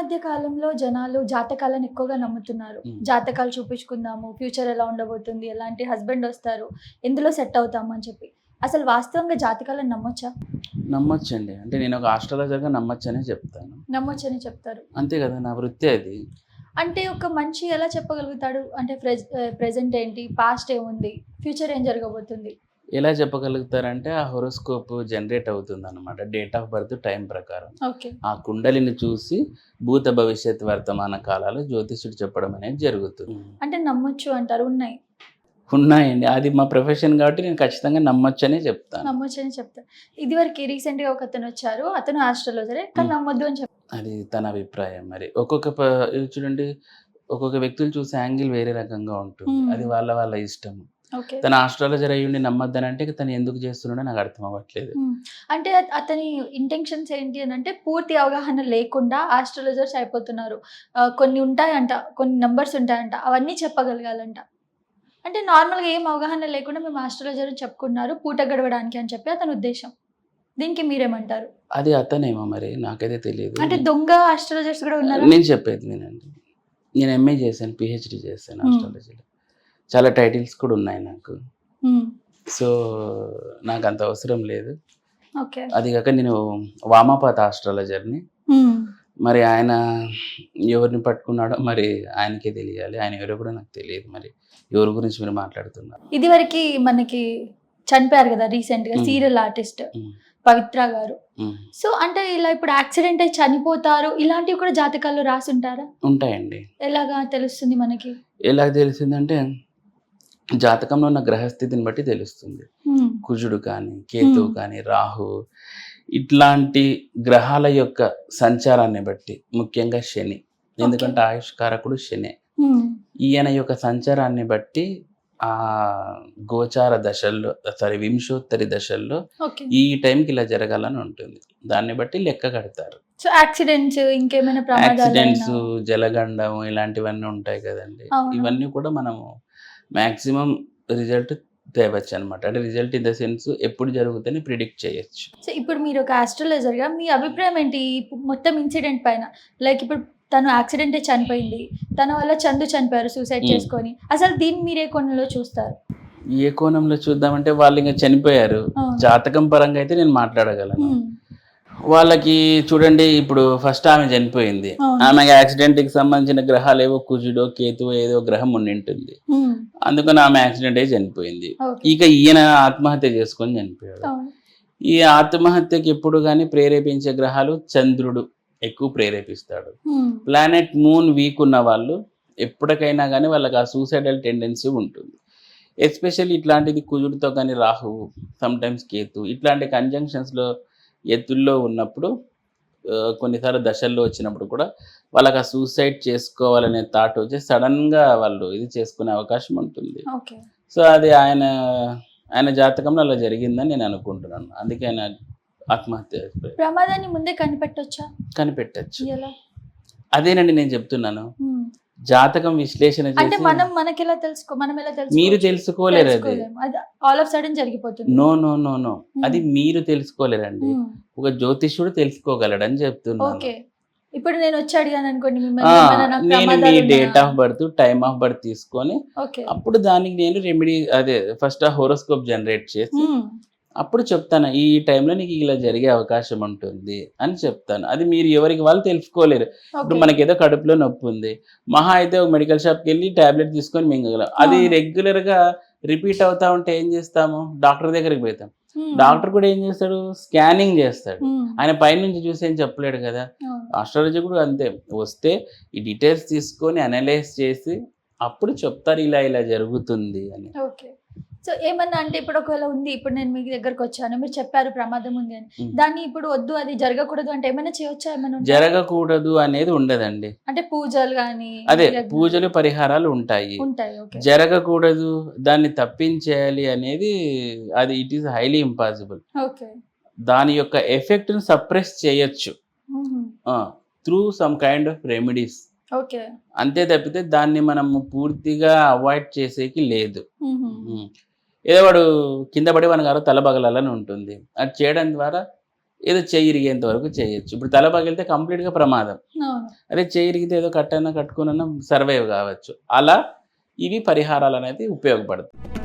కాలంలో జనాలు జాతకాలను ఎక్కువగా నమ్ముతున్నారు. మ్మ్. జాతకాలు చూపించుకుందాము ఫ్యూచర్ ఎలా ఉండబోతుంది ఎలాంటి హస్బెండ్ వస్తారు ఎందులో సెట్ అవుతాము అని చెప్పి. అసలు వాస్తవంగా జాతకాలను నమ్మొచ్చా? నమ్మొచ్చండి. అంటే నేను ఒక ఆస్ట్రాలజర్గా నమ్మొచ్చనే చెప్తాను. నమ్మొచ్చని చెప్తారు. అంతే కదా నా వృత్తి అది. అంటే ఒక మనిషి ఎలా చెప్పగలుగుతాడు? అంటే ప్రెజెంట్ ఏంటి? పాస్ట్ ఏముంది? ఫ్యూచర్ ఏం జరగబోతుంది? ఎలా చెప్పగలుగుతారంటే ఆ హొరోస్కోప్ జనరేట్ అవుతుంది అనమాట డేట్ ఆఫ్ బర్త్ టైం ప్రకారం ఆ కుండలిని చూసి భూత భవిష్యత్ వర్తమాన కాలాలు జ్యోతిష్యుడు చెప్పడం అనేది జరుగుతుంది. అంటే నమ్మొచ్చు అంటారు ఉన్నాయి. ఉన్నాయండి. అది మా ప్రొఫెషన్ కాబట్టి నేను ఖచ్చితంగా నమ్మొచ్చనే చెప్తాను. నమ్మొచ్చని చెప్తారు ఇదివరకు రీసెంట్గా ఒక అతను వచ్చారు. అతను ఆస్ట్రాలజరే కానీ మ్మ్. నమ్మొద్దు అని చెప్పారు. అది తన అభిప్రాయం మరి. ఒక్కొక్క చూడండి ఒక్కొక్క వ్యక్తులు చూసే యాంగిల్ వేరే రకంగా ఉంటుంది. అది వాళ్ళ వాళ్ళ ఇష్టం. తన ఆస్ట్రాలజర్ అయ్యుండి నమ్మొద్దనంటే తను ఎందుకు చేస్తున్నాడో నాకు అర్థం అవ్వట్లేదు. అంటే అత- అతని ఇంటెన్షన్స్ ఏంటి అని అంటే పూర్తి అవగాహన లేకుండా ఆస్ట్రాలజర్స్ అయిపోతున్నారు. కొన్ని ఉంటాయంట కొన్ని నెంబర్స్ ఉంటాయంట అవన్నీ చెప్పగలగాలంట. అంటే నార్మల్గా ఏం అవగాహన లేకుండా మేము ఆస్ట్రాలజర్ చెప్పుకున్నారు పూట గడవడానికి అని చెప్పి అతని ఉద్దేశం. దీనికి మీరేమంటారు? అది అతనేమో మరి నాకైతే తెలియదు. అంటే దొంగ ఆస్ట్రాలజర్స్ కూడా ఉన్నారు? నేను చెప్పేది వినండి. నేను ఎంఏ చేశాను పిహెచ్డి చేశాను. ఆస్ట్రాలజీలో చాలా టైటిల్స్ కూడా ఉన్నాయి నాకు. సో నాకు అంత అవసరం లేదు. అది కాక నేను వామాపాత ఆస్ట్రాలజర్ని మరి ఆయన ఎవరిని పట్టుకున్నాడో మరి ఆయనకే తెలియాలి. ఆయన ఎవరో కూడా నాకు తెలియదు మరి. ఎవరి గురించి మీరు మాట్లాడుతున్నారు? ఇదివరకు మనకి చనిపోయారు కదా రీసెంట్గా. Serial artist. పవిత్ర గారు. సో అంటే ఇలా ఇప్పుడు యాక్సిడెంట్ అయి చనిపోతారు ఇలాంటివి కూడా జాతకాల్లో రాసి ఉంటారా ఉంటాయండి. ఎలాగా తెలుస్తుంది మనకి? ఎలా తెలిసిందంటే జాతకంలో ఉన్న గ్రహస్థితిని బట్టి తెలుస్తుంది. కుజుడు కానీ కేతువు. కానీ రాహు ఇట్లాంటి గ్రహాల యొక్క సంచారాన్ని బట్టి ముఖ్యంగా శని. ఎందుకంటే ఆయుష్కారకుడు శని. ఈయన యొక్క సంచారాన్ని బట్టి ఆ గోచార దశల్లో సారీ వింశోత్తరి దశల్లో ఈ టైంకి ఇలా జరగాలని ఉంటుంది. దాన్ని బట్టి లెక్క కడతారు. యాక్సిడెంట్స్ ఇంకేమైనా యాక్సిడెంట్స్ జలగండం ఇలాంటివన్నీ ఉంటాయి కదండి. ఇవన్నీ కూడా మనము మాక్సిమం రిజల్ట్ తేవచ్చు అనమాట అంటే రిజల్ట్ ఇన్ ద సెన్స్ ఎప్పుడు జరుగుతుందని ప్రిడిక్ట్ చేయొచ్చు. సో ఇప్పుడు మీరు ఒక astrologer గా మీ అభిప్రాయం ఏంటి? మొత్తం ఇన్సిడెంట్ పైన. లైక్ ఇప్పుడు తను యాక్సిడెంట్ చనిపోయింది. తన వల్ల చందు చనిపోయారు సూసైడ్. చేసుకొని. అసలు దీన్ని మీరే కొనలో చూస్తారు? ఏ కోణంలో చూద్దామంటే వాళ్ళు ఇంకా చనిపోయారు. జాతకం పరంగా అయితే నేను మాట్లాడగలను. వాళ్ళకి చూడండి ఇప్పుడు ఫస్ట్ ఆమె చనిపోయింది. ఆమెకి యాక్సిడెంట్కి సంబంధించిన గ్రహాలు ఏవో కుజుడో కేతువో ఏదో గ్రహం ఉండి ఉంటుంది మ్మ్. అందుకని ఆమె యాక్సిడెంట్ అయి చనిపోయింది. ఇక ఈయన ఆత్మహత్య చేసుకొని చనిపోయాడు. ఈ ఆత్మహత్యకి ఎప్పుడు కానీ ప్రేరేపించే గ్రహాలు చంద్రుడు ఎక్కువ ప్రేరేపిస్తాడు. ప్లానెట్ ప్లానెట్ మూన్ వీక్ ఉన్న వాళ్ళు ఎప్పటికైనా కానీ వాళ్ళకి ఆ సూసైడల్ టెండెన్సీ ఉంటుంది ఎస్పెషల్లీ ఇట్లాంటిది కుజుడితో కానీ రాహువు సమ్టైమ్స్ కేతు ఇట్లాంటి కంజంక్షన్స్లో ఎత్తుల్లో ఉన్నప్పుడు కొన్నిసార్లు దశల్లో వచ్చినప్పుడు కూడా వాళ్ళకి ఆ సూసైడ్ చేసుకోవాలనే థాట్ వచ్చి సడన్గా వాళ్ళు ఇది చేసుకునే అవకాశం ఉంటుంది. సో అది ఆయన ఆయన జాతకంలో అలా జరిగిందని నేను అనుకుంటున్నాను. అందుకే ఆయన ఆత్మహత్య. ప్రమాదాన్ని ముందే కనిపెట్టొచ్చా? కనిపెట్టచ్చు. అదేనండి నేను చెప్తున్నాను. జాతకం విశ్లేషణ అంటే మనం మనకి ఎలా తెలుసుకో మనం ఎలా తెలుసుకో మీరు తెలుసుకోలేరు అది. ఆల్ ఆఫ్ సడన్ జరిగిపోతుంది. నో నో నో నో అది మీరు తెలుసుకోలేరండి. మ్మ్. ఒక జ్యోతిష్యుడు తెలుసుకోగలడని చెప్తున్నాను. ఓకే. ఇప్పుడు నేను వచ్చి అడిగాను అనుకోండి నేను మీ date? Of birth time of birth తీసుకొని అప్పుడు దానికి నేను రెమెడీ అదే ఫస్ట్ ఆ హోరోస్కోప్ జనరేట్ చేసి మ్మ్. అప్పుడు చెప్తాను ఈ టైంలో నీకు ఇలా జరిగే అవకాశం ఉంటుంది అని చెప్తాను. అది మీరు ఎవరికి వాళ్ళు తెలుసుకోలేరు. ఇప్పుడు ఓకే. మనకి ఏదో కడుపులో నొప్పి ఉంది. మహా అయితే ఒక మెడికల్ షాప్కి వెళ్ళి టాబ్లెట్ తీసుకొని మింగగలం. అది అవును. రెగ్యులర్గా రిపీట్ అవుతా ఉంటే ఏం చేస్తాము? డాక్టర్ దగ్గరికి పోతాం. డాక్టర్ కూడా ఏం చేస్తాడు? స్కానింగ్ చేస్తాడు. ఆయన పైనుంచి చూసి ఏం చెప్పలేడు కదా. ఆస్ట్రాలజీ కూడా అంతే. వస్తే ఈ డీటెయిల్స్ తీసుకొని అనలైజ్ చేసి అప్పుడు చెప్తారు ఇలా ఇలా జరుగుతుంది అని. సో ఏమన్నా అంటే ఇప్పుడు ఒకవేళ ఉంది ఇప్పుడు నేను మీ దగ్గరకు వచ్చాను మీరు చెప్పారు ప్రమాదం ఉంది అని. దాన్ని ఇప్పుడు వద్దు అది జరగకూడదు అంటే ఏమైనా చేయొచ్చా ఏమైనా? జరగకూడదు అనేది ఉండదండి. అంటే పూజలు కానీ అదే పూజలు పరిహారాలు ఉంటాయి. ఉంటాయి జరగకూడదు దాన్ని తప్పించేయాలి అనేది అది it is highly impossible okay. దాని యొక్క ఎఫెక్ట్ని సప్రెస్ చేయొచ్చు. Through some kind of remedies okay. అంతే తప్పితే దాన్ని మనము పూర్తిగా అవాయిడ్ చేసేకి లేదు. ఏదో వాడు కింద పడి వానికి గారు తల పగలాలని ఉంటుంది. అది చేయడం ద్వారా ఏదో చెయ్యి ఇరిగేంత వరకు చేయొచ్చు. ఇప్పుడు తల పగిలితే కంప్లీట్గా ప్రమాదం. అదే చెయ్యి ఇరిగితే ఏదో కట్టైనా కట్టుకున్నా సర్వైవ్ కావచ్చు. అలా ఇవి పరిహారాలు అనేది ఉపయోగపడతాయి